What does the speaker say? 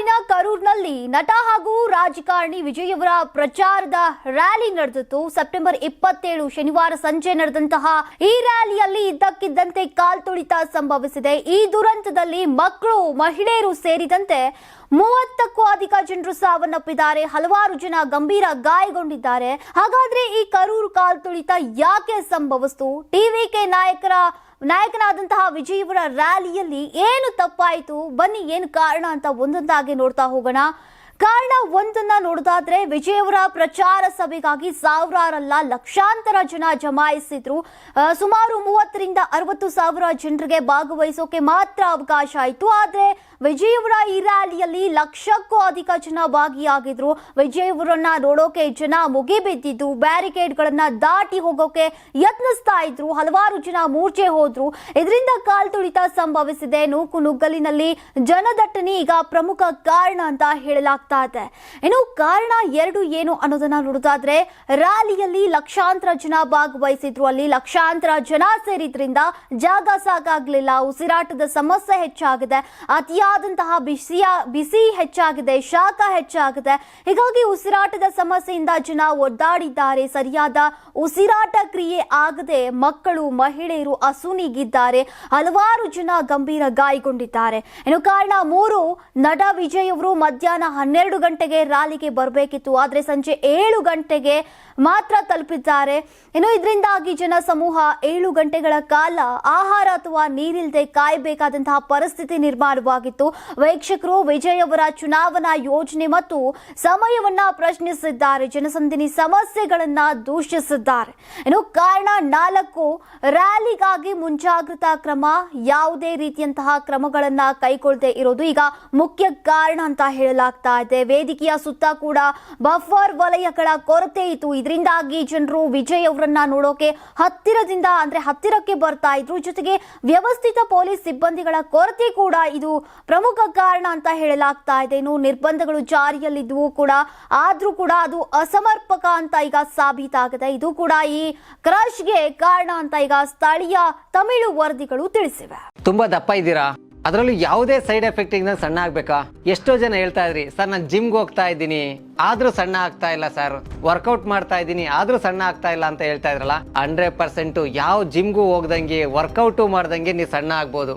ತಮಿಳುನಾಡಿನ ಕರೂರ್ನಲ್ಲಿ ನಟ ಹಾಗೂ ರಾಜಕಾರಣಿ ವಿಜಯವರ ಪ್ರಚಾರದ ರ್ಯಾಲಿ ನಡೆದಿತ್ತು. ಸೆಪ್ಟೆಂಬರ್ ಇಪ್ಪತ್ತೇಳು ಶನಿವಾರ ಸಂಜೆ ನಡೆದಂತಹ ಈ ರ್ಯಾಲಿಯಲ್ಲಿ ಇದ್ದಕ್ಕಿದ್ದಂತೆ ಕಾಲ್ತುಳಿತ ಸಂಭವಿಸಿದೆ. ಈ ದುರಂತದಲ್ಲಿ ಮಕ್ಕಳು, ಮಹಿಳೆಯರು ಸೇರಿದಂತೆ ಮೂವತ್ತಕ್ಕೂ ಅಧಿಕ ಜನರು ಸಾವನ್ನಪ್ಪಿದ್ದಾರೆ. ಹಲವಾರು ಜನ ಗಂಭೀರ ಗಾಯಗೊಂಡಿದ್ದಾರೆ. ಹಾಗಾದ್ರೆ ಈ ಕರೂರು ಕಾಲ್ತುಳಿತ ಯಾಕೆ ಸಂಭವಿಸಿತು? ಟಿವಿಕೆ ನಾಯಕರ ನಾಯಕನಾದಂತಹ ವಿಜಯ್ ಅವರ ರ್ಯಾಲಿಯಲ್ಲಿ ಏನು ತಪ್ಪಾಯಿತು? ಬನ್ನಿ ಏನು ಕಾರಣ ಅಂತ ಒಂದೊಂದಾಗಿ ನೋಡ್ತಾ ಹೋಗೋಣ. ಕಾರಣ ಒಂದನ್ನ ನೋಡೋದಾದ್ರೆ ವಿಜಯವರ ಪ್ರಚಾರ ಸಭೆಗಾಗಿ ಸಾವಿರಾರಲ್ಲ ಲಕ್ಷಾಂತರ ಜನ ಜಮಾಯಿಸಿದ್ರು. ಸುಮಾರು ಮೂವತ್ತರಿಂದ ಅರವತ್ತು ಸಾವಿರ ಜನರಿಗೆ ಭಾಗವಹಿಸೋಕೆ ಮಾತ್ರ ಅವಕಾಶ ಆಯಿತು. ಆದ್ರೆ ವಿಜಯ್ ಅವರ ಈ ರ್ಯಾಲಿಯಲ್ಲಿ ಲಕ್ಷಕ್ಕೂ ಅಧಿಕ ಜನ ಭಾಗಿಯಾಗಿದ್ರು. ವಿಜಯವರನ್ನ ನೋಡೋಕೆ ಜನ ಮುಗಿಬಿದ್ದಿದ್ದು, ಬ್ಯಾರಿಕೇಡ್ಗಳನ್ನ ದಾಟಿ ಹೋಗೋಕೆ ಯತ್ನಿಸ್ತಾ ಇದ್ರು. ಹಲವಾರು ಜನ ಮೂರ್ಛೆ ಹೋದ್ರು. ಇದರಿಂದ ಕಾಲ್ತುಳಿತ ಸಂಭವಿಸಿದೆ. ನೂಕು ನುಗ್ಗಲಿನಲ್ಲಿ ಜನದಟ್ಟಣೆ ಈಗ ಪ್ರಮುಖ ಕಾರಣ ಅಂತ ಹೇಳಲಾಗ್ತಾ ಇದೆ. ಇನ್ನು ಕಾರಣ ಎರಡು ಏನು ಅನ್ನೋದನ್ನ ನೋಡೋದಾದ್ರೆ, ರ್ಯಾಲಿಯಲ್ಲಿ ಲಕ್ಷಾಂತರ ಜನ ಭಾಗವಹಿಸಿದ್ರು. ಅಲ್ಲಿ ಲಕ್ಷಾಂತರ ಜನ ಸೇರಿದ್ರಿಂದ ಜಾಗ ಸಾಕಾಗ್ಲಿಲ್ಲ. ಉಸಿರಾಟದ ಸಮಸ್ಯೆ ಹೆಚ್ಚಾಗಿದೆ. ಅತಿಯಾದಂತಹ ಬಿಸಿಯ, ಬಿಸಿ ಹೆಚ್ಚಾಗಿದೆ, ಶಾಖ ಹೆಚ್ಚಾಗಿದೆ. ಹೀಗಾಗಿ ಉಸಿರಾಟದ ಸಮಸ್ಯೆಯಿಂದ ಜನ ಒದ್ದಾಡಿದ್ದಾರೆ. ಸರಿಯಾದ ಉಸಿರಾಟ ಕ್ರಿಯೆ ಆಗದೆ ಮಕ್ಕಳು, ಮಹಿಳೆಯರು ಅಸುನೀಗಿದ್ದಾರೆ. ಹಲವಾರು ಜನ ಗಂಭೀರ ಗಾಯಗೊಂಡಿದ್ದಾರೆ. ಇನ್ನು ಕಾರಣ ಮೂರು, ನಟ ವಿಜಯ್ ಅವರು ಮಧ್ಯಾಹ್ನ ಹನ್ನೆರಡು ಗಂಟೆಗೆ ರಾಲಿಗೆ ಬರಬೇಕಿತ್ತು. ಆದ್ರೆ ಸಂಜೆ ಏಳು ಗಂಟೆಗೆ ಮಾತ್ರ ತಲುಪಿದ್ದಾರೆ. ಇನ್ನು ಇದರಿಂದಾಗಿ ಜನ ಸಮೂಹ ಏಳು ಗಂಟೆಗಳ ಕಾಲ ಆಹಾರ ಅಥವಾ ನೀರಿಲ್ಲದೆ ಕಾಯಬೇಕಾದಂತಹ ಪರಿಸ್ಥಿತಿ ನಿರ್ಮಾಣವಾಗಿತ್ತು. ವೀಕ್ಷಕರು ವಿಜಯ್ ಅವರ ಚುನಾವಣಾ ಯೋಜನೆ ಮತ್ತು ಸಮಯವನ್ನ ಪ್ರಶ್ನಿಸಿದ್ದಾರೆ. ಜನಸಂದಿನಿ ಸಮಸ್ಯೆಗಳನ್ನ ದೂಷಿಸಿದ್ದಾರೆ. ಇನ್ನು ಕಾರಣ ನಾಲ್ಕು, ರ್ಯಾಲಿಗಾಗಿ ಮುಂಜಾಗ್ರತಾ ಕ್ರಮ, ಯಾವುದೇ ರೀತಿಯಂತಹ ಕ್ರಮಗಳನ್ನ ಕೈಗೊಳ್ಳದೆ ಇರೋದು ಈಗ ಮುಖ್ಯ ಕಾರಣ ಅಂತ ಹೇಳಲಾಗ್ತಾ ಇದೆ. ವೇದಿಕೆಯ ಸುತ್ತ ಕೂಡ ಬಫರ್ ವಲಯಗಳ ಕೊರತೆ ಇತ್ತು. ಇದರಿಂದಾಗಿ ಜನರು ವಿಜಯ್ ಅವರನ್ನ ನೋಡೋಕೆ ಹತ್ತಿರದಿಂದ, ಅಂದ್ರೆ ಹತ್ತಿರಕ್ಕೆ ಬರ್ತಾ ಇದ್ರು. ಜೊತೆಗೆ ವ್ಯವಸ್ಥಿತ ಪೊಲೀಸ್ ಸಿಬ್ಬಂದಿಗಳ ಕೊರತೆ ಕೂಡ ಇದು ಪ್ರಮುಖ ಕಾರಣ ಅಂತ ಹೇಳಲಾಗ್ತಾ ಇದೆ. ಇನ್ನು ನಿರ್ಬಂಧಗಳು ಜಾರಿಯಲ್ಲಿದ್ದವು ಕೂಡ. ಆದ್ರೂ ಕೂಡ ಅದು ಅಸಮರ್ಪಕ ಅಂತ ಈಗ ಸಾಬೀತಾಗಿದೆ. ಇದು ಕೂಡ ಈ ಕ್ರಶ್ಗೆ ಕಾರಣ ಅಂತ ಈಗ ಸ್ಥಳೀಯ ತಮಿಳು ವರದಿಗಳು ತಿಳಿಸಿವೆ. ತುಂಬಾ ದಪ್ಪ ಇದ್ದೀರಾ? ಅದರಲ್ಲೂ ಯಾವುದೇ ಸೈಡ್ ಎಫೆಕ್ಟ್ ಇಂದ ಸಣ್ಣ ಆಗ್ಬೇಕಾ? ಎಷ್ಟೋ ಜನ ಹೇಳ್ತಾ ಇದ್ರಿ, ಸರ್, ನಾನು ಜಿಮ್ಗೆ ಹೋಗ್ತಾ ಇದ್ದೀನಿ. ಆದ್ರೂ ಸಣ್ಣ ಆಗ್ತಾ ಇಲ್ಲ, ಸರ್. ವರ್ಕೌಟ್ ಮಾಡ್ತಾ ಇದ್ದೀನಿ. ಆದ್ರೂ ಸಣ್ಣ ಆಗ್ತಾ ಇಲ್ಲ ಅಂತ ಹೇಳ್ತಾ ಇದ್ರಲ್ಲ ಹಂಡ್ರೆಡ್ ಪರ್ಸೆಂಟ್ ಯಾವ ಜಿಮ್ಗೂ ಹೋಗ್ದಂಗೆ, ವರ್ಕೌಟು ಮಾಡ್ದಂಗೆ ನೀವು ಸಣ್ಣ ಆಗ್ಬೋದು.